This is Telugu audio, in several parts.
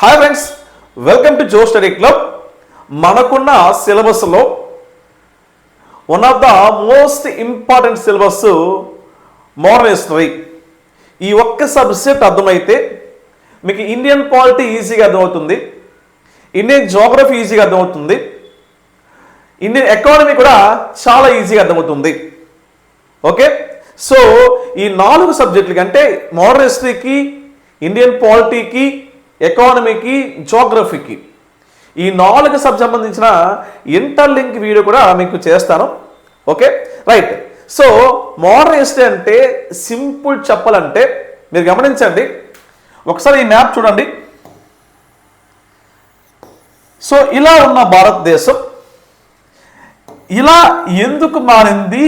Hi friends welcome to Jo study club మనకున్న సిలబస్లో one of the most important syllabus modern history ఈ ఒక్క సబ్జెక్ట్ అర్థమైతే మీకు ఇండియన్ పాలిటీ ఈజీగా అర్థమవుతుంది. ఇండియన్ జోగ్రఫీ ఈజీగా అర్థమవుతుంది. ఇండియన్ ఎకానమీ కూడా చాలా ఈజీగా అర్థమవుతుంది. ఓకే సో ఈ నాలుగు సబ్జెక్టులకి అంటే మోడర్న్ హిస్టరీకి ఇండియన్ పాలిటీకి ఎకానమీకి జోగ్రఫీకి ఈ నాలుగు సబ్ సంబంధించిన ఇంటర్లింక్ వీడియో కూడా మీకు చేస్తాను. Okay right so modern history అంటే సింపుల్ చెప్పాలంటే మీరు గమనించండి. ఒకసారి ఈ మ్యాప్ చూడండి. సో ఇలా ఉన్న భారతదేశం. ఇలా ఎందుకు మారింది?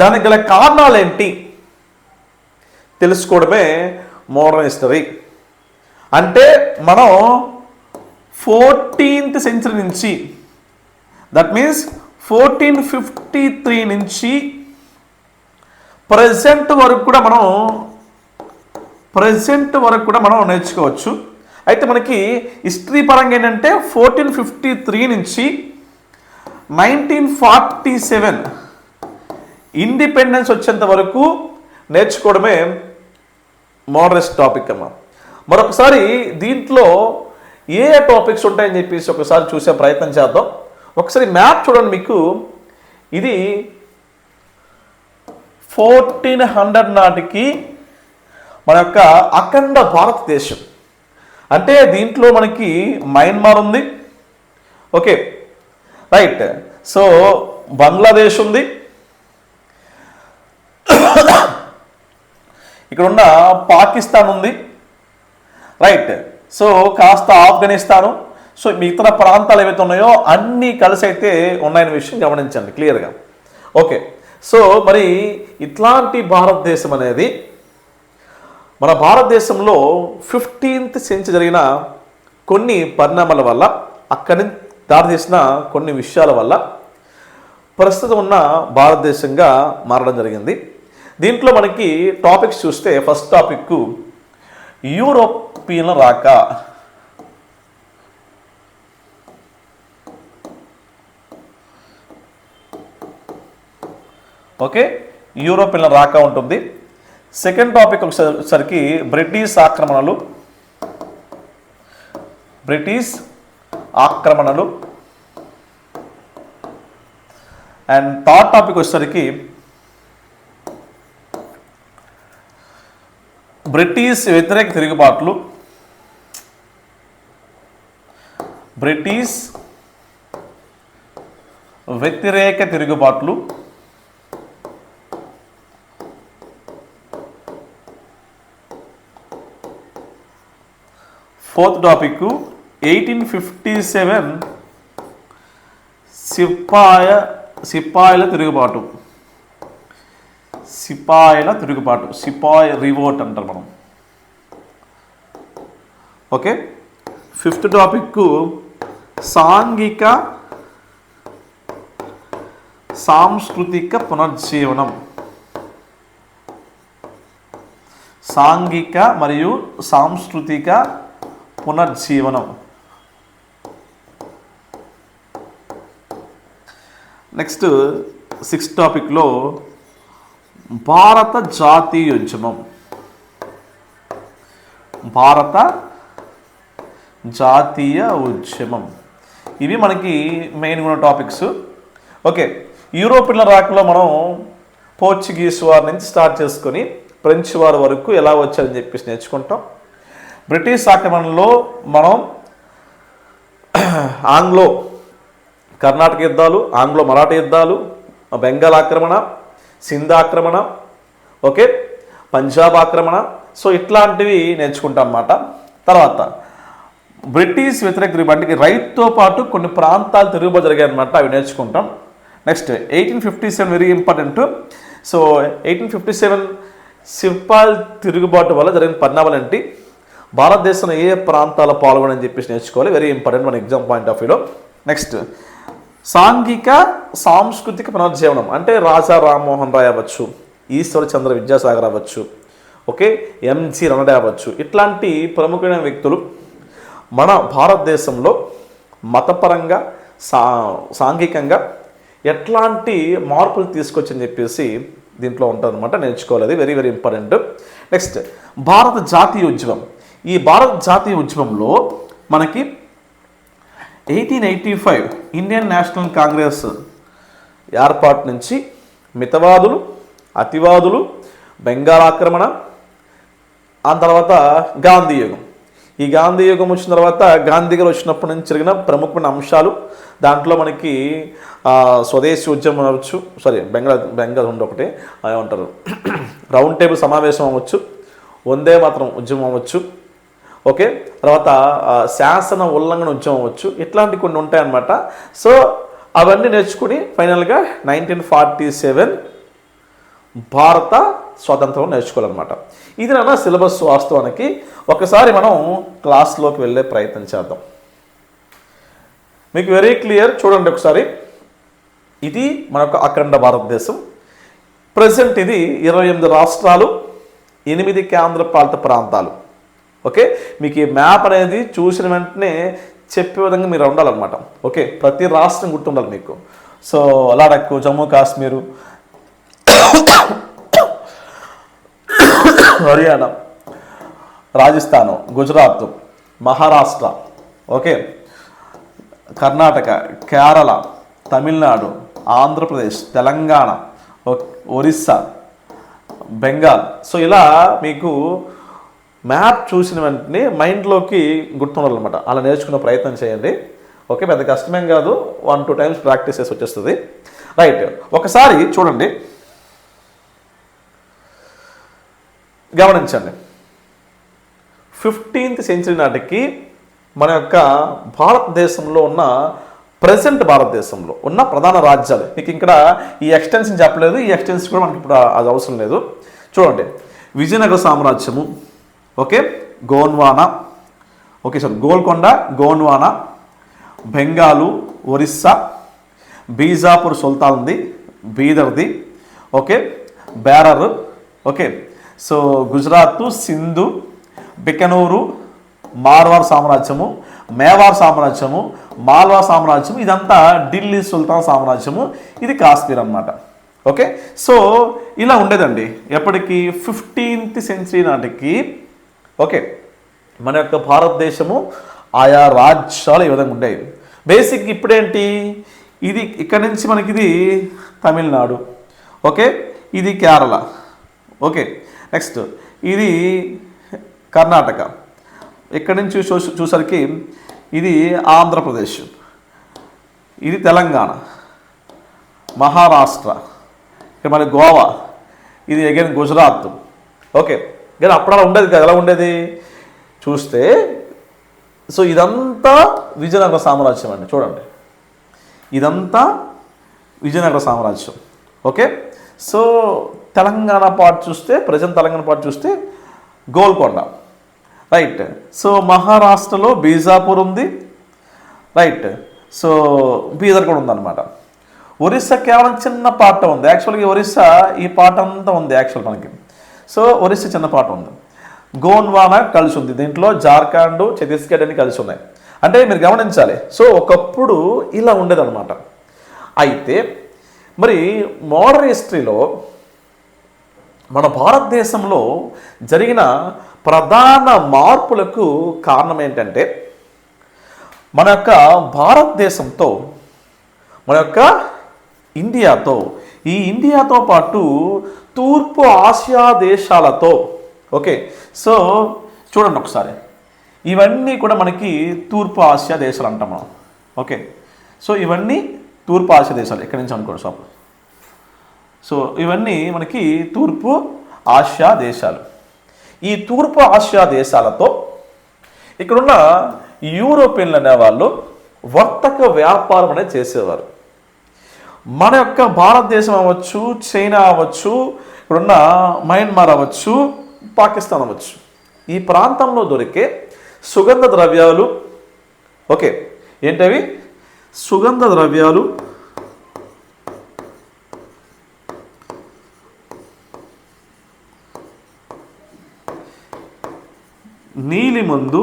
దానికి గల కారణాలు ఏంటి తెలుసుకోవడమే మోడర్న్ హిస్టరీ అంటే మనం ఫోర్టీన్త్ సెంచరీ నుంచి that means fourteen fifty three నుంచి ప్రజెంట్ వరకు కూడా మనం ప్రజెంట్ వరకు కూడా మనం నేర్చుకోవచ్చు. అయితే మనకి హిస్టరీ పరంగా ఏంటంటే ఫోర్టీన్ ఫిఫ్టీ త్రీ నుంచి నైన్టీన్ ఫార్టీ సెవెన్ ఇండిపెండెన్స్ వచ్చేంత వరకు నేర్చుకోవడమే మోడరెస్ట్ టాపిక్ అన్నమాట మరొకసారి దీంట్లో ఏ టాపిక్స్ ఉంటాయని చెప్పేసి ఒకసారి చూసే ప్రయత్నం చేద్దాం. ఒకసారి మ్యాప్ చూడండి మీకు. ఇది ఫోర్టీన్ హండ్రెడ్ నాటికి మన యొక్క అఖండ భారతదేశం. అంటే దీంట్లో మనకి మయన్మార్ ఉంది. ఓకే రైట్ సో బంగ్లాదేశ్ ఉంది. ఇక్కడ ఉన్న పాకిస్తాన్ ఉంది. రైట్ సో కాస్త ఆఫ్ఘనిస్తాను. సో మిగతా ప్రాంతాలు ఏవైతే ఉన్నాయో అన్నీ కలిసి అయితే ఉన్నాయనే విషయం గమనించండి క్లియర్గా. ఓకే సో మరి ఇట్లాంటి భారతదేశం అనేది మన భారతదేశంలో ఫిఫ్టీన్త్ సెంచరీ జరిగిన కొన్ని పరిణామాల వల్ల అక్కడి నుంచి దారితీసిన కొన్ని విషయాల వల్ల ప్రస్తుతం ఉన్న భారతదేశంగా మారడం జరిగింది. దీంట్లో మనకి టాపిక్స్ చూస్తే ఫస్ట్ టాపిక్ యూరోపియన్ రాక. ఓకే? యూరోపియన్ రాక ఉంటుంది. సెకండ్ టాపిక్ ఒకసారికి బ్రిటిష్ ఆక్రమణలు. బ్రిటిష్ ఆక్రమణలు. అండ్ థర్డ్ టాపిక్ వచ్చేసరికి బ్రిటిష్ వ్యతిరేక తిరుగుబాట్లు. బ్రిటిష్ వ్యతిరేక తిరుగుబాట్లు. Fourth topic eighteen fifty seven సిపాయ సిపాయిల తిరుగుబాటు. సిపాయిల తిరుగుబాటు సిపాయ్ రివోట్ అంటారు మనం. ఓకే? ఫిఫ్త్ టాపిక్కు సాంఘిక సాంస్కృతిక పునర్జీవనం. సాంఘిక మరియు సాంస్కృతిక పునర్జీవనం. నెక్స్ట్ సిక్స్త్ టాపిక్లో భారత జాతీయోద్యమం భారత జాతీయ ఉద్యమం. ఇవి మనకి మెయిన్ ఉన్న టాపిక్స్ ఓకే యూరోపియన్ల రాకలో మనం పోర్చుగీస్ వారి నుంచి స్టార్ట్ చేసుకొని ఫ్రెంచ్ వారి వరకు ఎలా వచ్చారని చెప్పేసి నేర్చుకుంటాం. బ్రిటిష్ ఆక్రమణలో మనం ఆంగ్లో కర్ణాటక యుద్ధాలు ఆంగ్లో మరాఠా యుద్ధాలు బెంగాల్ ఆక్రమణ సింధ్ ఆక్రమణ ఓకే? పంజాబ్ ఆక్రమణ సో ఇట్లాంటివి నేర్చుకుంటాం అన్నమాట. తర్వాత బ్రిటిష్ వ్యతిరేక తిరుగుబాటుకి రైట్తో పాటు కొన్ని ప్రాంతాలు తిరుగుబాటు జరిగాయి అనమాట అవి నేర్చుకుంటాం. Next eighteen fifty seven very important. So eighteen fifty seven సిపాల్ తిరుగుబాటు వల్ల జరిగిన పరిణామాలు ఏంటి? భారతదేశంలో ఏ ప్రాంతాల పాల్గొనని చెప్పేసి నేర్చుకోవాలి? వెరీ ఇంపార్టెంట్ మన ఎగ్జామ్ పాయింట్ ఆఫ్ వ్యూలో. నెక్స్ట్ సాంఘిక సాంస్కృతిక పునరుజ్జీవనం. అంటే రాజా రామ్మోహన్ రాయ్ అవ్వచ్చు ఈశ్వర చంద్ర విద్యాసాగర్ అవ్వచ్చు ఓకే ఎంజి రనడే అవ్వచ్చు. ఇట్లాంటి ప్రముఖమైన వ్యక్తులు మన భారతదేశంలో మతపరంగా సా సాంఘికంగా ఎట్లాంటి మార్పులు తీసుకొచ్చని చెప్పేసి దీంట్లో ఉంటుందన్నమాట నేర్చుకోవాలి. అది వెరీ వెరీ ఇంపార్టెంట్ నెక్స్ట్ భారత జాతీయ ఉద్యమం ఈ భారత జాతీయ ఉద్యమంలో మనకి eighteen eighty five Indian National Congress ఏర్పాటు నుంచి మితవాదులు అతివాదులు బెంగాల్ ఆక్రమణ ఆ తర్వాత గాంధీ యుగం. ఈ గాంధీ యుగం వచ్చిన తర్వాత గాంధీ గారు వచ్చినప్పటి నుంచి జరిగిన ప్రముఖమైన అంశాలు దాంట్లో మనకి స్వదేశీ ఉద్యమం అవ్వచ్చు సారీ బెంగాల్ బెంగాల్ ఉండి ఒకటి ఏమంటారు రౌండ్ టేబుల్ సమావేశం అవ్వచ్చు వందే మాత్రం ఉద్యమం అవ్వచ్చు ఓకే? తర్వాత శాసన ఉల్లంఘన ఉద్యమం ఇట్లాంటి కొన్ని ఉంటాయన్నమాట. సో అవన్నీ నేర్చుకుని ఫైనల్గా నైన్టీన్ ఫార్టీ సెవెన్ భారత స్వాతంత్రం నేర్చుకోవాలన్నమాట. ఇది నా సిలబస్ వాస్తవానికి ఒకసారి మనం క్లాస్లోకి వెళ్ళే ప్రయత్నం చేద్దాం. మీకు వెరీ క్లియర్? చూడండి ఒకసారి. ఇది మన యొక్క అఖండ భారతదేశం. ప్రజెంట్ ఇది ఇరవై ఎనిమిది రాష్ట్రాలు ఎనిమిది కేంద్రపాలిత ప్రాంతాలు. ఓకే? మీకు ఈ మ్యాప్ అనేది చూసిన వెంటనే చెప్పే విధంగా మీరు ఉండాలన్నమాట. ఓకే? ప్రతి రాష్ట్రం గుర్తుండాలి మీకు. So Ladakh Jammu Kashmir Haryana Rajasthan Gujarat Maharashtra okay? Karnataka Kerala Tamil Nadu Andhra Pradesh Telangana Orissa Bengal. So ఇలా మీకు మ్యాప్ చూసిన వెంటనే మైండ్లోకి గుర్తుండాలన్నమాట. అలా నేర్చుకునే ప్రయత్నం చేయండి. ఓకే పెద్ద కష్టమేం కాదు. వన్ టూ టైమ్స్ ప్రాక్టీస్ చేసి వచ్చేస్తుంది. రైట్ ఒకసారి చూడండి. గమనించండి. ఫిఫ్టీన్త్ సెంచరీ నాటికి మన యొక్క భారతదేశంలో ఉన్న ప్రజెంట్ భారతదేశంలో ఉన్న ప్రధాన రాజ్యాలు. మీకు ఇక్కడ ఈ ఎక్స్టెన్షన్ చెప్పలేదు. ఈ ఎక్స్టెన్షన్ కూడా మనకి ఇప్పుడు అది అవసరం లేదు. చూడండి. Vijayanagara సామ్రాజ్యము okay? Gondwana okay sir. Golconda Gondwana Bengal Orissa. Bijapur సుల్తాన్ది బీదర్ది. Okay? Berar. Okay? So Gujarat Sindh Bikaner Marwar సామ్రాజ్యము Mewar సామ్రాజ్యము మాల్వా సామ్రాజ్యము ఇదంతా ఢిల్లీ సుల్తాన్ సామ్రాజ్యము. ఇది కాశ్మీర్ అన్నమాట. ఓకే? సో ఇలా ఉండేదండి. ఎప్పటికీ? ఫిఫ్టీన్త్ సెంచరీ నాటికి ఓకే. మన యొక్క భారతదేశము ఆయా రాజ్యాలు ఈ విధంగా ఉండేవి బేసిక్ ఇప్పుడేంటి? ఇది ఇక్కడ నుంచి మనకి ఇది తమిళనాడు. ఓకే? ఇది కేరళ. ఓకే. నెక్స్ట్ ఇది కర్ణాటక. ఇక్కడి నుంచి చూ చూసరికి ఇది ఆంధ్రప్రదేశ్. ఇది తెలంగాణ. మహారాష్ట్ర. ఇక్కడ మరి గోవా. ఇది అగైన్ గుజరాత్. ఓకే. కానీ అప్పుడు అలా ఉండేది కదా ఎలా ఉండేది? చూస్తే సో ఇదంతా విజయనగర సామ్రాజ్యం అండి చూడండి. ఇదంతా విజయనగర సామ్రాజ్యం ఓకే? సో తెలంగాణ పార్ట్ చూస్తే ప్రజెంట్ తెలంగాణ పార్ట్ చూస్తే గోల్కొండ. రైట్ సో మహారాష్ట్రలో బీజాపూర్ ఉంది. రైట్ సో బీదర్ కూడా ఉందన్నమాట. ఒరిస్సా కేవలం చిన్న పాట ఉంది. యాక్చువల్గా ఒరిస్సా ఈ పాట అంతా ఉంది యాక్చువల్ మనకి. సో ఒరిస్సా చిన్న పాట ఉంది. గోన్వానా కలిసి ఉంది దీంట్లో జార్ఖండ్ ఛత్తీస్గఢ్ అని కలిసి ఉన్నాయి అంటే మీరు గమనించాలి. సో ఒకప్పుడు ఇలా ఉండేదన్నమాట. అయితే మరి మోడర్న్ హిస్టరీలో మన భారతదేశంలో జరిగిన ప్రధాన మార్పులకు కారణం ఏంటంటే మన యొక్క భారతదేశంతో మన యొక్క ఇండియాతో ఈ ఇండియాతో పాటు తూర్పు ఆసియా దేశాలతో. ఓకే సో చూడండి ఒకసారి. ఇవన్నీ కూడా మనకి తూర్పు ఆసియా దేశాలు అంటాం మనం. ఓకే సో ఇవన్నీ తూర్పు ఆసియా దేశాలు. ఎక్కడి నుంచి అనుకోండి షాప్ సో ఇవన్నీ మనకి తూర్పు ఆసియా దేశాలు. ఈ తూర్పు ఆసియా దేశాలతో ఇక్కడున్న యూరోపియన్లు అనేవాళ్ళు వర్తక వ్యాపారం అనేది చేసేవారు. మన యొక్క భారతదేశం అవ్వచ్చు చైనా అవ్వచ్చు ఇక్కడున్న మయన్మార్ అవ్వచ్చు పాకిస్తాన్ అవ్వచ్చు. ఈ ప్రాంతంలో దొరికే సుగంధ ద్రవ్యాలు ఓకే ఏంటవి? సుగంధ ద్రవ్యాలు నీలిమందు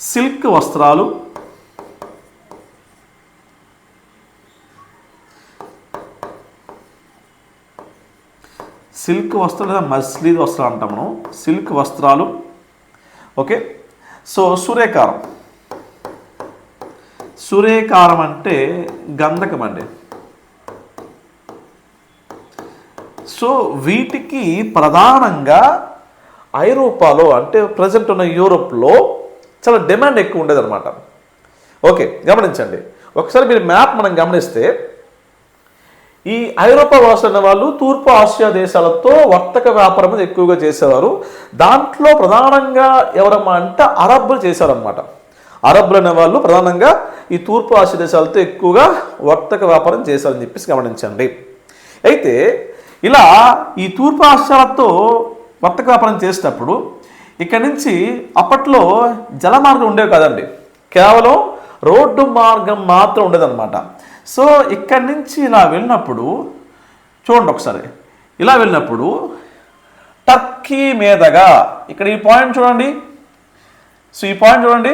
సిల్క్ వస్త్రాలు సిల్క్ వస్త్రాలు లేదా మస్లీద్ వస్త్రాలు అంటాం మనం. సిల్క్ వస్త్రాలు. ఓకే? సో సూర్యకారం సూర్యకారం అంటే గంధకం అండి. సో వీటికి ప్రధానంగా ఐరోపాలో అంటే ప్రజెంట్ ఉన్న యూరోప్లో చాలా డిమాండ్ ఎక్కువ ఉండేది అనమాట ఓకే గమనించండి. ఒకసారి మీరు మ్యాప్ మనం గమనిస్తే ఈ ఐరోపా వాసులు అనే వాళ్ళు తూర్పు ఆసియా దేశాలతో వర్తక వ్యాపారం అనేది ఎక్కువగా చేసేవారు. దాంట్లో ప్రధానంగా ఎవరమ్మా అంటే అరబ్బులు చేశారనమాట అరబ్బులు అనే వాళ్ళు ప్రధానంగా ఈ తూర్పు ఆసియా దేశాలతో ఎక్కువగా వర్తక వ్యాపారం చేశారని చెప్పేసి గమనించండి. అయితే ఇలా ఈ తూర్పు ఆసియాలతో వర్తక వ్యాపారం చేసినప్పుడు ఇక్కడి నుంచి అప్పట్లో జలమార్గం ఉండేవి కదండి. కేవలం రోడ్డు మార్గం మాత్రం ఉండేదన్నమాట. సో ఇక్కడి నుంచి ఇలా వెళ్ళినప్పుడు చూడండి ఒకసారి ఇలా వెళ్ళినప్పుడు టర్కీ మీదగా ఇక్కడ ఈ పాయింట్ చూడండి. సో ఈ పాయింట్ చూడండి.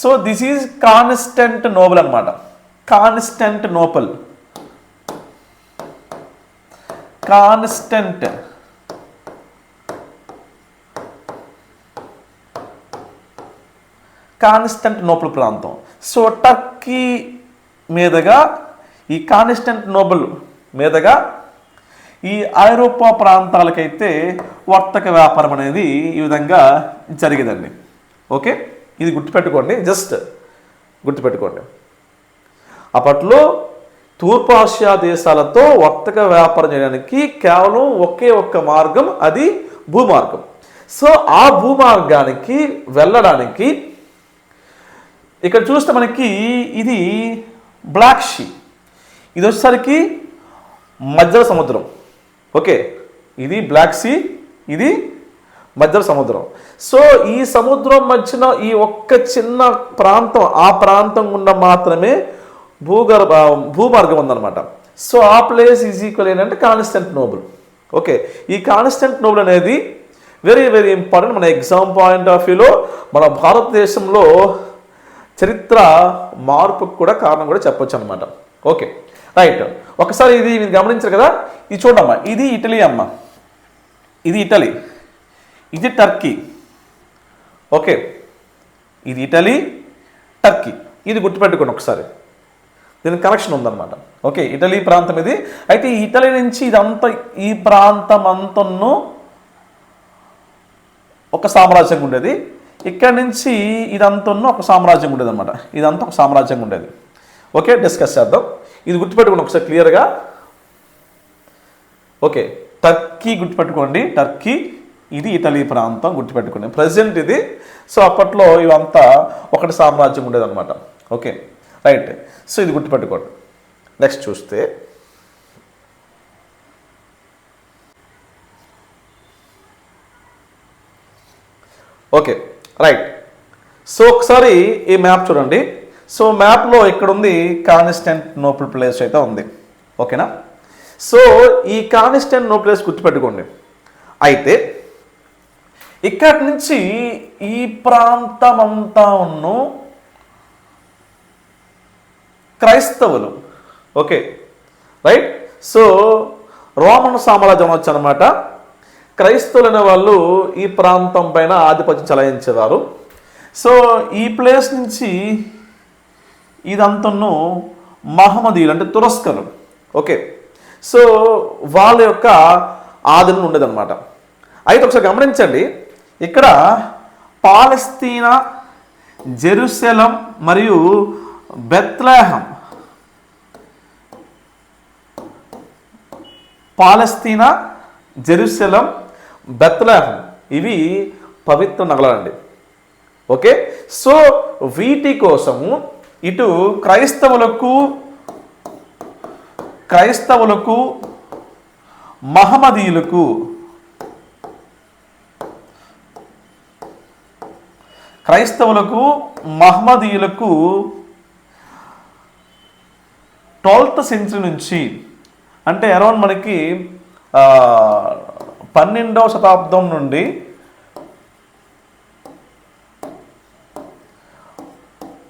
So this is Constantinople అనమాట Constantinople Constantinople Constantinople ప్రాంతం. సో టర్కీ మీదుగా ఈ కాన్స్టెంట్ నోబల్ మీదుగా ఈ ఐరోపా ప్రాంతాలకైతే వర్తక వ్యాపారం అనేది ఈ విధంగా జరిగేదండి. ఓకే? ఇది గుర్తుపెట్టుకోండి. జస్ట్ గుర్తుపెట్టుకోండి. అప్పట్లో తూర్పు ఆసియా దేశాలతో వర్తక వ్యాపారం చేయడానికి కేవలం ఒకే ఒక్క మార్గం అది భూమార్గం. సో ఆ భూమార్గానికి వెళ్ళడానికి ఇక్కడ చూస్తే మనకి ఇది బ్లాక్ షీ ఇది వచ్చేసరికి మధ్య సముద్రం. ఓకే ఇది బ్లాక్ సీ ఇది మధ్య సముద్రం. సో ఈ సముద్రం మధ్యన ఈ ఒక్క చిన్న ప్రాంతం ఆ ప్రాంతం గుండా మాత్రమే భూగర్భ భూమార్గం ఉందన్నమాట. సో ఆ ప్లేస్ ఈజ్ ఈక్వల్ ఏంటంటే కాన్స్టెంట్ నోబుల్ ఓకే ఈ కాన్స్టెంట్ నోబుల్ అనేది వెరీ వెరీ ఇంపార్టెంట్ మన ఎగ్జామ్ పాయింట్ ఆఫ్ వ్యూలో మన భారతదేశంలో చరిత్ర మార్పుకు కూడా కారణం కూడా చెప్పొచ్చు అనమాట ఓకే. రైట్. ఒకసారి ఇది మీరు గమనించారు కదా? ఇది చూడమ్మా. ఇది ఇటలీ అమ్మ. ఇది ఇటలీ. ఇది టర్కీ. ఓకే. ఇది ఇటలీ టర్కీ. ఇది గుర్తుపెట్టుకోండి ఒకసారి. దీనికి కనెక్షన్ ఉందన్నమాట. ఓకే. ఇటలీ ప్రాంతం ఇది. అయితే ఈ ఇటలీ నుంచి ఇదంతా ఈ ప్రాంతం అంతను ఒక సామ్రాజ్యం ఉండేది. ఇక్కడ నుంచి ఇదంతా ఒక సామ్రాజ్యం ఉండేది అనమాట ఇదంతా ఒక సామ్రాజ్యం ఉండేది. ఓకే డిస్కస్ చేద్దాం. ఇది గుర్తుపెట్టుకోండి ఒకసారి క్లియర్గా. ఓకే టర్కీ గుర్తుపెట్టుకోండి. టర్కీ ఇది ఇటలీ ప్రాంతం గుర్తుపెట్టుకోండి. ప్రజెంట్ ఇది. సో అప్పట్లో ఇవంతా ఒకటి సామ్రాజ్యం ఉండేది అనమాట ఓకే రైట్. సో ఇది గుర్తుపెట్టుకోండి. నెక్స్ట్ చూస్తే. ఓకే రైట్ సో ఒకసారి ఈ మ్యాప్ చూడండి. సో మ్యాప్లో ఇక్కడ ఉంది కాన్స్టెంట్ నోపుల్ ప్లేస్ అయితే ఉంది. ఓకేనా సో ఈ కాన్స్టెంట్ నో ప్లేస్ గుర్తుపెట్టుకోండి. అయితే ఇక్కడి నుంచి ఈ ప్రాంతం అంతా ఉన్న క్రైస్తవులు. ఓకే రైట్ సో రోమన్ సామ్రాజ్యం వచ్చనమాట క్రైస్తవులైన అనే వాళ్ళు ఈ ప్రాంతం పైన ఆధిపత్యం చలాయించేవారు. సో ఈ ప్లేస్ నుంచి ఇదంతను మహమ్మదీయులు అంటే తురస్కరు. ఓకే. సో వాళ్ళ యొక్క ఆదరణ ఉండేదన్నమాట. అయితే ఒకసారి గమనించండి. ఇక్కడ పాలస్తీనా జెరూసలం మరియు బెత్లెహం పాలస్తీనా జెరూసలం బెత్లాహం ఇవి పవిత్ర నగలండి ఓకే? సో వీటి కోసము ఇటు క్రైస్తవులకు క్రైస్తవులకు మహమ్మదీయులకు క్రైస్తవులకు మహమ్మదీయులకు ట్వెల్త్ సెంచరీ నుంచి అంటే అరౌండ్ మనకి పన్నెండవ శతాబ్దం నుండి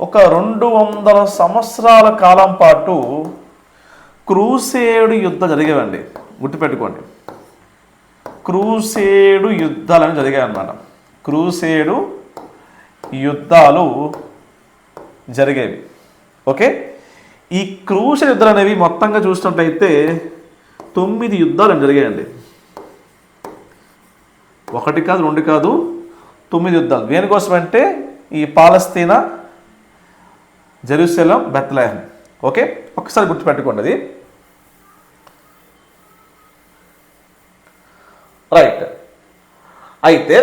ఒక రెండు వందల సంవత్సరాల కాలం పాటు క్రూసేడు యుద్ధం జరిగేవండి. గుర్తుపెట్టుకోండి. క్రూసేడు యుద్ధాలు అనేవి జరిగాయి అన్నమాట క్రూసేడు యుద్ధాలు జరిగేవి. ఓకే? ఈ క్రూసేడు యుద్ధాలు అనేవి మొత్తంగా చూసినట్లయితే తొమ్మిది యుద్ధాలు జరిగాయండి. ఒకటి కాదు రెండు కాదు తొమ్మిది యుద్ధాలు. దేనికోసం అంటే ఈ పాలస్తీనా జెరూసలం బెత్లహం. ఓకే? ఒకసారి గుర్తుపెట్టుకోండి అది. రైట్. అయితే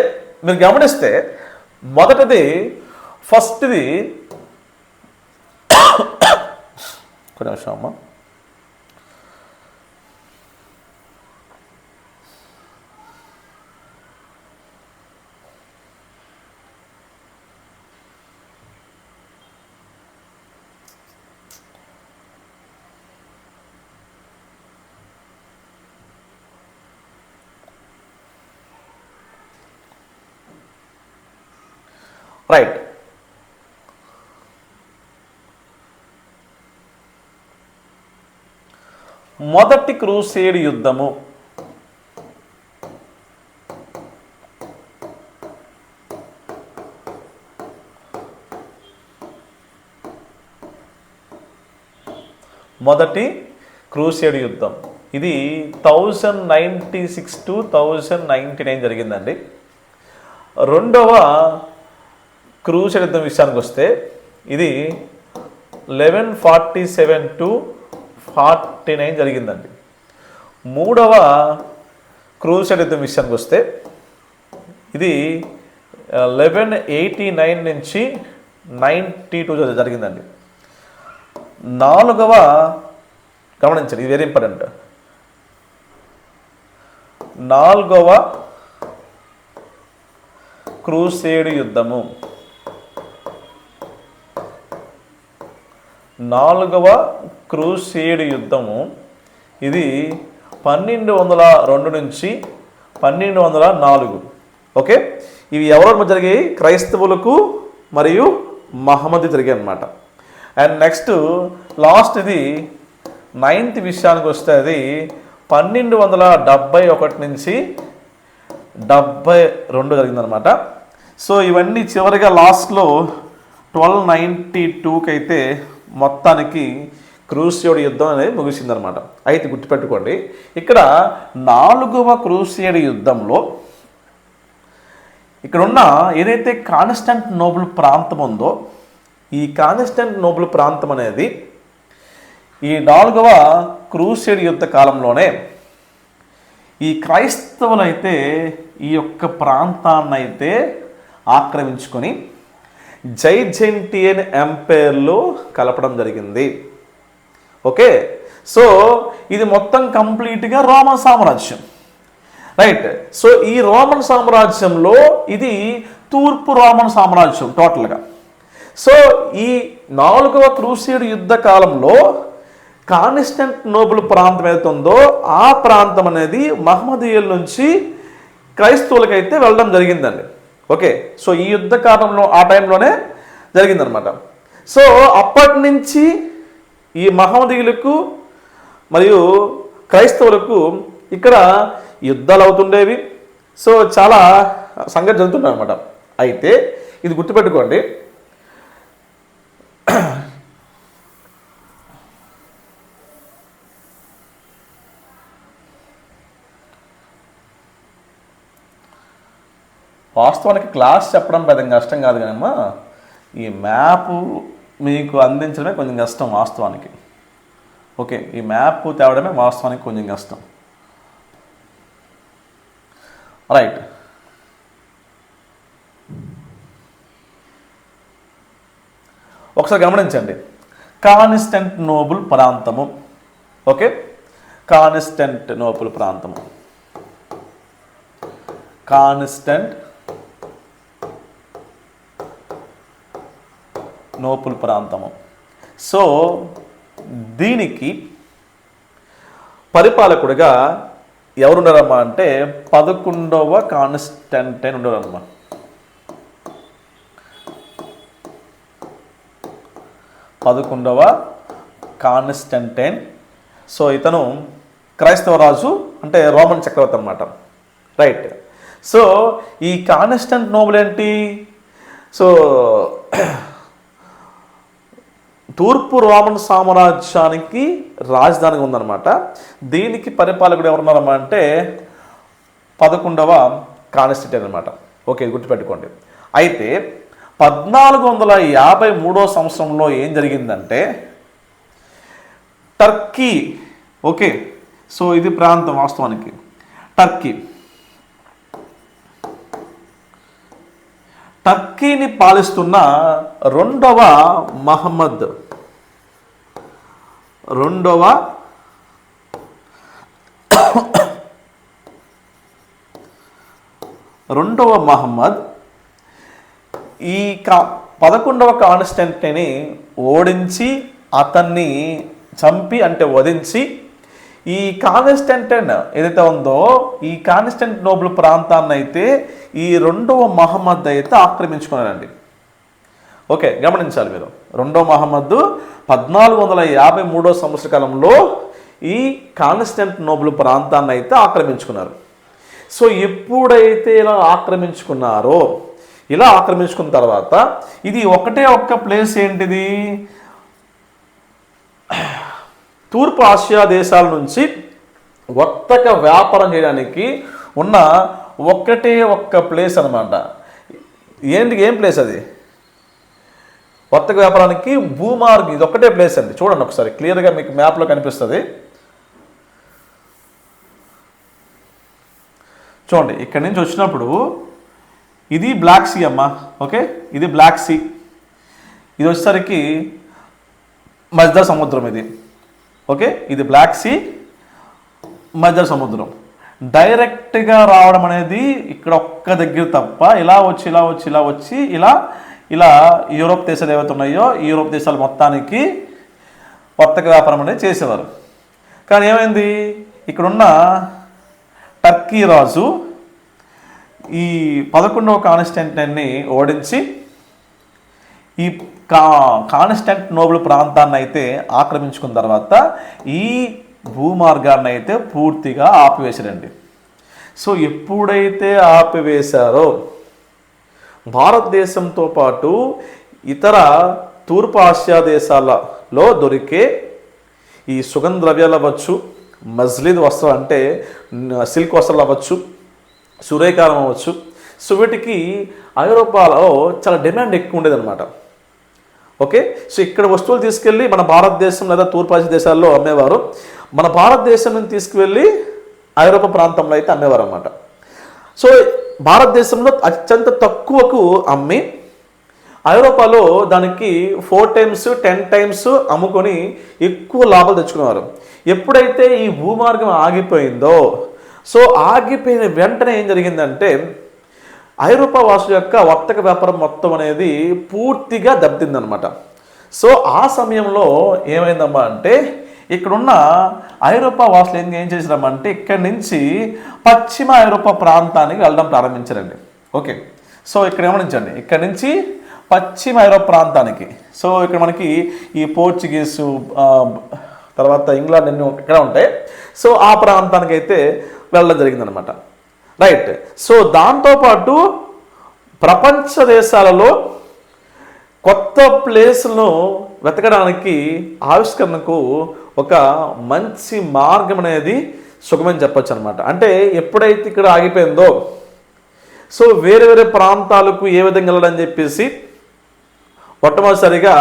మీరు గమనిస్తే మొదటిది ఫస్ట్ది కొన్ని నిమిషం అమ్మా. రైట్. మొదటి క్రూసేడ్ యుద్ధము. మొదటి క్రూసేడ్ యుద్ధం. ఇది thousand ninety six to thousand ninety nine జరిగిందండి. రెండవ క్రూసేడ్ యుద్ధం విషయానికి వస్తే ఇది eleven forty seven to forty nine జరిగిందండి. మూడవ క్రూసేడ్ యుద్ధం విషయానికి వస్తే ఇది లెవెన్ ఎయిటీ నైన్ నుంచి నైంటీ టూ జరిగిందండి. నాలుగవ గమనించండి ఇది వెరీ ఇంపార్టెంట్ నాలుగవ క్రూసేడ్ యుద్ధము. నాలుగవ క్రూసేడ్ యుద్ధము. ఇది పన్నెండు వందల రెండు నుంచి పన్నెండు వందల నాలుగు. ఓకే? ఇవి ఎవరి జరిగాయి? క్రైస్తవులకు మరియు మహమ్మది జరిగాయి అన్నమాట. అండ్ నెక్స్ట్ లాస్ట్ ఇది నైన్త్ విషయానికి వస్తే అది పన్నెండు వందల డెబ్భై ఒకటి నుంచి డెబ్బై రెండు జరిగిందనమాట సో ఇవన్నీ చివరిగా లాస్ట్లో ట్వెల్వ్ నైంటీ టూకి అయితే మొత్తానికి క్రూసియోడ్ యుద్ధం అనేది ముగిసిందనమాట అయితే గుర్తుపెట్టుకోండి ఇక్కడ నాలుగవ క్రూసియోడ్ యుద్ధంలో ఇక్కడున్న ఏదైతే కాన్స్టెంట్ నోబుల్ ప్రాంతం ఉందో ఈ కాన్స్టెంట్ నోబుల్ ప్రాంతం అనేది ఈ నాలుగవ క్రూసియడ్ యుద్ధ కాలంలోనే ఈ క్రైస్తవులైతే ఈ యొక్క ప్రాంతాన్ని అయితే ఆక్రమించుకొని జైజెంటియన్ ఎంపైర్లో కలపడం జరిగింది. ఓకే? సో ఇది మొత్తం కంప్లీట్గా రోమన్ సామ్రాజ్యం. రైట్? సో ఈ రోమన్ సామ్రాజ్యంలో ఇది తూర్పు రోమన్ సామ్రాజ్యం టోటల్గా. సో ఈ నాలుగవ క్రూసియడ్ యుద్ధ కాలంలో కాన్స్టెంట్ నోబుల్ ప్రాంతం ఏదైతే ఉందో ఆ ప్రాంతం అనేది మహమ్మదీయుల నుంచి క్రైస్తవులకైతే వెళ్ళడం జరిగిందండి. ఓకే సో ఈ యుద్ధ కాలంలో ఆ టైంలోనే జరిగిందనమాట సో అప్పటి నుంచి ఈ మహమ్మదీయులకు మరియు క్రైస్తవులకు ఇక్కడ యుద్ధాలు అవుతుండేవి. సో చాలా సంగతి జరుగుతున్నాయి అనమాట అయితే ఇది గుర్తుపెట్టుకోండి. వాస్తవానికి క్లాస్ చెప్పడం పెద్ద కష్టం కాదు కానమ్మా ఈ మ్యాప్ మీకు అందించడమే కొంచెం కష్టం వాస్తవానికి. ఓకే ఈ మ్యాప్ తేవడమే వాస్తవానికి కొంచెం కష్టం. రైట్ ఒకసారి గమనించండి. కాన్స్టెంట్ నోబుల్ ప్రాంతము. ఓకే కాన్స్టెంట్ నోబుల్ ప్రాంతము. కాన్స్టెంట్ నోపుల్ ప్రాంతము. సో దీనికి పరిపాలకుడిగా ఎవరున్నారమ్మా అంటే పదకొండవ కాన్స్టెంటైన్ ఉండరమ్మా పదకొండవ కాన్స్టంటైన్. సో ఇతను క్రైస్తవ రాజు అంటే రోమన్ చక్రవర్తి అనమాట రైట్. సో ఈ కాన్స్టెంట్ నోబుల్ ఏంటి సో తూర్పు రోమన్ సామ్రాజ్యానికి రాజధానిగా ఉందన్నమాట. దీనికి పరిపాలకుడు ఎవరున్నారమ్మా అంటే పదకొండవ కాన్స్టిట్యూట్ అనమాట ఓకే గుర్తుపెట్టుకోండి. అయితే పద్నాలుగు వందల యాభై మూడో సంవత్సరంలో ఏం జరిగిందంటే టర్కీ ఓకే సో ఇది ప్రాంతం వాస్తవానికి. టర్కీ టర్కీని పాలిస్తున్న రెండవ మహమ్మద్. రెండవ రెండవ మహమ్మద్. ఈ కా పదకొండవ కాన్స్టెంట్ని ఓడించి అతన్ని చంపి అంటే వధించి ఈ కాన్స్టెంటైన్ ఏదైతే ఉందో ఈ కాన్స్టెంట్ నోబుల్ ప్రాంతాన్ని అయితే ఈ రెండవ మహమ్మద్ అయితే ఆక్రమించుకున్నారండి ఓకే గమనించాలి మీరు. రెండవ మహమ్మద్ పద్నాలుగు వందల యాభై మూడో సంవత్సర కాలంలో ఈ కాన్స్టెంట్ నోబుల్ ప్రాంతాన్ని అయితే ఆక్రమించుకున్నారు. సో ఎప్పుడైతే ఇలా ఆక్రమించుకున్నారో ఇలా ఆక్రమించుకున్న తర్వాత ఇది ఒకటే ఒక్క ప్లేస్ ఏంటిది? తూర్పు ఆసియా దేశాల నుంచి వర్తక వ్యాపారం చేయడానికి ఉన్న ఒక్కటే ఒక్క ప్లేస్ అనమాట ఏంటి ఏం ప్లేస్ అది? వర్తక వ్యాపారానికి భూమార్గ్ ఇది ఒక్కటే ప్లేస్ అండి. చూడండి ఒకసారి క్లియర్గా మీకు మ్యాప్లో కనిపిస్తుంది. చూడండి ఇక్కడి నుంచి వచ్చినప్పుడు ఇది బ్లాక్ సీ అమ్మా ఓకే? ఇది బ్లాక్ సీ ఇది వచ్చేసరికి మధ్య సముద్రం ఇది. ఓకే? ఇది బ్లాక్ సీ మధ్య సముద్రం. డైరెక్ట్గా రావడం అనేది ఇక్కడ ఒక్క దగ్గర తప్ప ఇలా వచ్చి ఇలా వచ్చి ఇలా వచ్చి ఇలా ఇలా యూరోప్ దేశాలు ఏవైతే ఉన్నాయో యూరోప్ దేశాలు మొత్తానికి వర్తక వ్యాపారం అనేది చేసేవారు. కానీ ఏమైంది? ఇక్కడున్న టర్కీ రాజు ఈ పదకొండవ కాన్స్టెంట్ని ఓడించి ఈ కా కాన్స్టెంట్ నోబుల్ ప్రాంతాన్ని అయితే ఆక్రమించుకున్న తర్వాత ఈ భూమార్గాన్ని అయితే పూర్తిగా ఆపివేశారండి. సో ఎప్పుడైతే ఆపివేశారో భారతదేశంతో పాటు ఇతర తూర్పు ఆసియా దేశాలలో దొరికే ఈ సుగంధ ద్రవ్యాలు అవ్వచ్చు మజ్లిద్ వస్త్రం అంటే సిల్క్ వస్త్రాలు అవ్వచ్చు సూర్యకాలం అవ్వచ్చు. సో వీటికి ఐరోపాలో చాలా డిమాండ్ ఎక్కువ ఉండేదన్నమాట. ఓకే? సో ఇక్కడ వస్తువులు తీసుకెళ్ళి మన భారతదేశం లేదా తూర్పాసి దేశాల్లో అమ్మేవారు. మన భారతదేశం నుంచి తీసుకువెళ్ళి ఐరోపా ప్రాంతంలో అయితే అమ్మేవారు అనమాట సో భారతదేశంలో అత్యంత తక్కువకు అమ్మి ఐరోపాలో దానికి ఫోర్ టైమ్స్ టెన్ టైమ్స్ అమ్ముకొని ఎక్కువ లాభాలు తెచ్చుకునేవారు. ఎప్పుడైతే ఈ భూమార్గం ఆగిపోయిందో సో ఆగిపోయిన వెంటనే ఏం జరిగిందంటే ఐరోపా వాసుల యొక్క వర్తక వ్యాపారం మొత్తం అనేది పూర్తిగా దెబ్బతిందనమాట. సో ఆ సమయంలో ఏమైందమ్మా అంటే ఇక్కడున్న ఐరోపా వాసులు ఏం ఏం చేసినామంటే ఇక్కడి నుంచి పశ్చిమ ఐరోపా ప్రాంతానికి వెళ్ళడం ప్రారంభించారండి. ఓకే. సో ఇక్కడ గమనించండి. ఇక్కడి నుంచి పశ్చిమ ఐరోపా ప్రాంతానికి. సో ఇక్కడ మనకి ఈ పోర్చుగీసు తర్వాత ఇంగ్లాండ్ అన్ని ఇక్కడ ఉంటాయి. సో ఆ ప్రాంతానికి అయితే వెళ్ళడం జరిగిందనమాట. రైట్ సో దాంతోపాటు ప్రపంచ దేశాలలో కొత్త ప్లేస్ను వెతకడానికి ఆవిష్కరణకు ఒక మంచి మార్గం అనేది సుఖమని చెప్పొచ్చు అనమాట అంటే ఎప్పుడైతే ఇక్కడ ఆగిపోయిందో సో వేరే వేరే ప్రాంతాలకు ఏ విధంగా వెళ్ళాలని చెప్పేసి మొట్టమొదటిసారిగా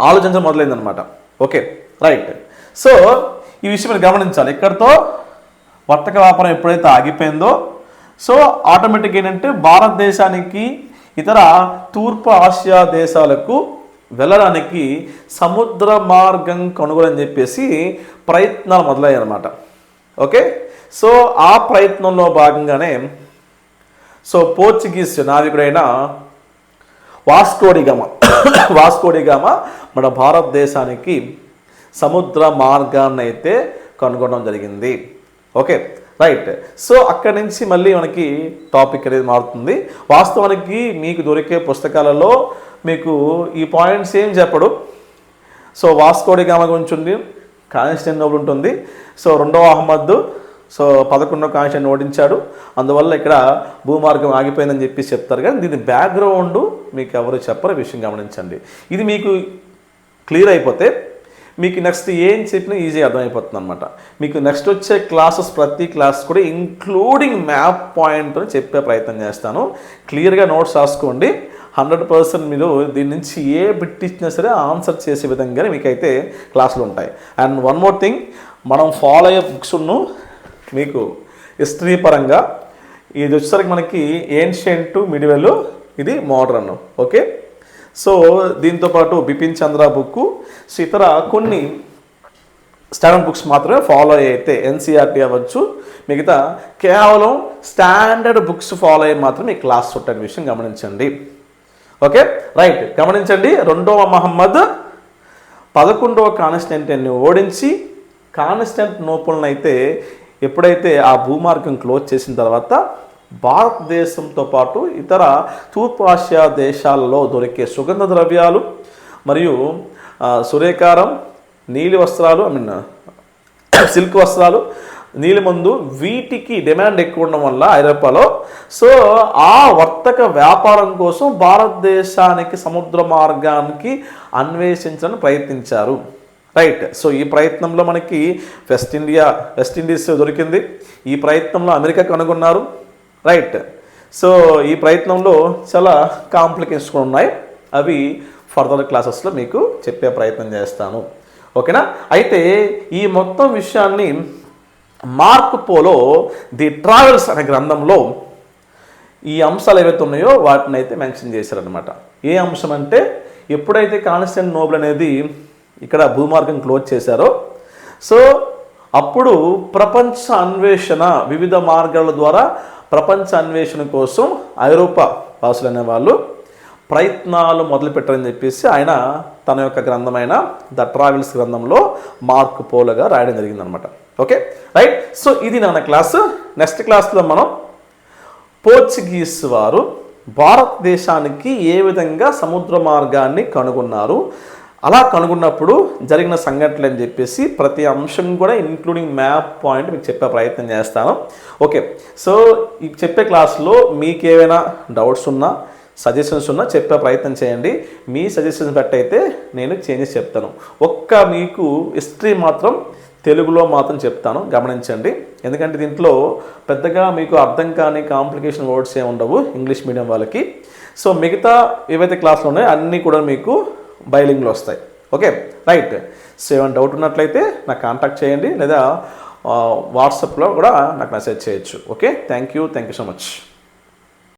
ఆలోచించడం మొదలైందనమాట ఓకే రైట్ సో ఈ విషయం మీరు గమనించాలి. ఇక్కడితో వర్తక వ్యాపారం ఎప్పుడైతే ఆగిపోయిందో సో ఆటోమేటిక్ ఏంటంటే భారతదేశానికి ఇతర తూర్పు ఆసియా దేశాలకు వెళ్ళడానికి సముద్ర మార్గం కనుగొనని చెప్పేసి ప్రయత్నాలు మొదలయ్యాయి అన్నమాట ఓకే? సో ఆ ప్రయత్నంలో భాగంగానే సో పోర్చుగీస్ నావికుడైన వాస్కోడిగమ వాస్కోడిగమ మన భారతదేశానికి సముద్ర మార్గాన్ని అయితే కనుగొనడం జరిగింది. ఓకే రైట్ సో అక్కడి నుంచి మళ్ళీ మనకి టాపిక్ అనేది మారుతుంది. వాస్తవానికి మీకు దొరికే పుస్తకాలలో మీకు ఈ పాయింట్స్ ఏం చెప్పడు. సో వాస్కోడిగామ గురించి ఉంది కాన్స్టెంటోబుల్ ఉంటుంది. సో రెండవ అహ్మద్ సో పదకొండవ కాన్స్టెంట్ ఓడించాడు. అందువల్ల ఇక్కడ భూమార్గం ఆగిపోయిందని చెప్పి చెప్తారు. కానీ దీని బ్యాక్గ్రౌండ్ మీకు ఎవరు చెప్పరు విషయం గమనించండి. ఇది మీకు క్లియర్ అయిపోతే మీకు నెక్స్ట్ ఏం చెప్పినా ఈజీ అర్థమైపోతుంది అనమాట మీకు నెక్స్ట్ వచ్చే క్లాసెస్ ప్రతి క్లాస్ కూడా ఇంక్లూడింగ్ మ్యాప్ పాయింట్ చెప్పే ప్రయత్నం చేస్తాను. క్లియర్గా నోట్స్ రాసుకోండి. హండ్రెడ్ పర్సెంట్ మీరు దీని నుంచి ఏ బిట్ ఇచ్చినా సరే ఆన్సర్ చేసే విధంగానే మీకైతే క్లాసులు ఉంటాయి. అండ్ వన్ మోర్ థింగ్ మనం ఫాలో అయ్యే బుక్స్ను మీకు హిస్టరీ పరంగా ఇది వచ్చేసరికి మనకి ఏన్షియంట్ మిడివెల్ ఇది మోడర్న్ ఓకే సో దీంతో పాటు బిపిన్ చంద్ర బుక్ సో ఇతర కొన్ని స్టాండర్డ్ బుక్స్ మాత్రమే ఫాలో అయితే ఎన్సీఆర్టీ అవ్వచ్చు. మిగతా కేవలం స్టాండర్డ్ బుక్స్ ఫాలో అయ్యి మాత్రం ఈ క్లాస్ ఉంటాయని విషయం గమనించండి. ఓకే? రైట్. గమనించండి. రెండవ మహమ్మద్ పదకొండవ కాన్స్టెంట్ని ఓడించి కాన్స్టెంట్ నోపులను అయితే ఎప్పుడైతే ఆ భూమార్గం క్లోజ్ చేసిన తర్వాత భారతదేశంతో పాటు ఇతర తూర్పాసియా దేశాలలో దొరికే సుగంధ ద్రవ్యాలు మరియు సురేకారం నీలి వస్త్రాలు ఐ మీన్ సిల్క్ వస్త్రాలు నీలిమందు వీటికి డిమాండ్ ఎక్కువ ఉండడం వల్ల ఐరోపాలో. సో ఆ వర్తక వ్యాపారం కోసం భారతదేశానికి సముద్ర మార్గానికి అన్వేషించడానికి ప్రయత్నించారు. రైట్ సో ఈ ప్రయత్నంలో మనకి వెస్ట్ ఇండియా వెస్ట్ ఇండీస్ దొరికింది. ఈ ప్రయత్నంలో అమెరికా కనుగొన్నారు. రైట్. సో ఈ ప్రయత్నంలో చాలా కాంప్లికేషన్స్ కూడా ఉన్నాయి. అవి ఫర్దర్ క్లాసెస్లో మీకు చెప్పే ప్రయత్నం చేస్తాను. ఓకేనా? అయితే ఈ మొత్తం విషయాన్ని మార్క్ పోలో ది ట్రావెల్స్ అనే గ్రంథంలో ఈ అంశాలు ఏవైతే ఉన్నాయో వాటిని అయితే మెన్షన్ చేశారనమాట ఏ అంశం అంటే ఎప్పుడైతే కాన్స్టెంట్ నోబుల్ అనేది ఇక్కడ భూమార్గం క్లోజ్ చేశారో సో అప్పుడు ప్రపంచ అన్వేషణ వివిధ మార్గాల ద్వారా ప్రపంచ అన్వేషణ కోసం ఐరోపా వాసులు అనేవాళ్ళు ప్రయత్నాలు మొదలుపెట్టారని చెప్పేసి ఆయన తన యొక్క గ్రంథమైన ద ట్రావెల్స్ గ్రంథంలో మార్క్ పోలగా రాయడం జరిగిందనమాట. ఓకే? రైట్? సో ఇది నా క్లాసు. నెక్స్ట్ క్లాస్లో మనం పోర్చుగీస్ వారు భారతదేశానికి ఏ విధంగా సముద్ర మార్గాన్ని కనుగొన్నారు? అలా కనుగొన్నప్పుడు జరిగిన సంఘటనలు అని చెప్పేసి ప్రతి అంశం కూడా ఇంక్లూడింగ్ మ్యాప్ పాయింట్ మీకు చెప్పే ప్రయత్నం చేస్తాను. ఓకే సో ఈ చెప్పే క్లాస్లో మీకు ఏవైనా డౌట్స్ ఉన్నా సజెషన్స్ ఉన్నా చెప్పే ప్రయత్నం చేయండి. మీ సజెషన్స్ బట్టి అయితే నేను చేంజెస్ చెప్తాను. ఒక్క మీకు హిస్టరీ మాత్రం తెలుగులో మాత్రం చెప్తాను. గమనించండి. ఎందుకంటే దీంట్లో పెద్దగా మీకు అర్థం కాని కాంప్లికేషన్ వర్డ్స్ ఏమి ఉండవు ఇంగ్లీష్ మీడియం వాళ్ళకి. సో మిగతా ఏవైతే క్లాసులు ఉన్నాయో అన్నీ కూడా మీకు బైలింగ్లో వస్తాయి. ఓకే? రైట్. సో ఏమైనా డౌట్ ఉన్నట్లయితే నాకు కాంటాక్ట్ చేయండి లేదా వాట్సాప్లో కూడా నాకు మెసేజ్ చేయొచ్చు. Okay? Thank you. Thank you so much.